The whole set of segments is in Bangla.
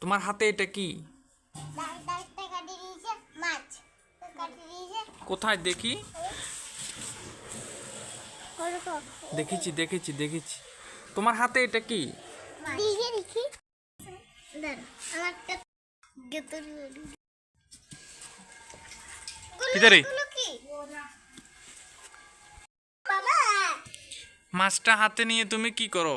তোমার হাতে এটা কি? কোথায় দেখি? দেখেছি দেখেছি দেখেছি। তোমার হাতে এটা কি? মাছটা হাতে নিয়ে তুমি কি করো?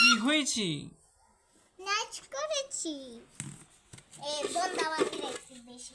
কি হয়েছে? নাচ করেছি। এ বন্ধ বাকি রেখেছি বেশি।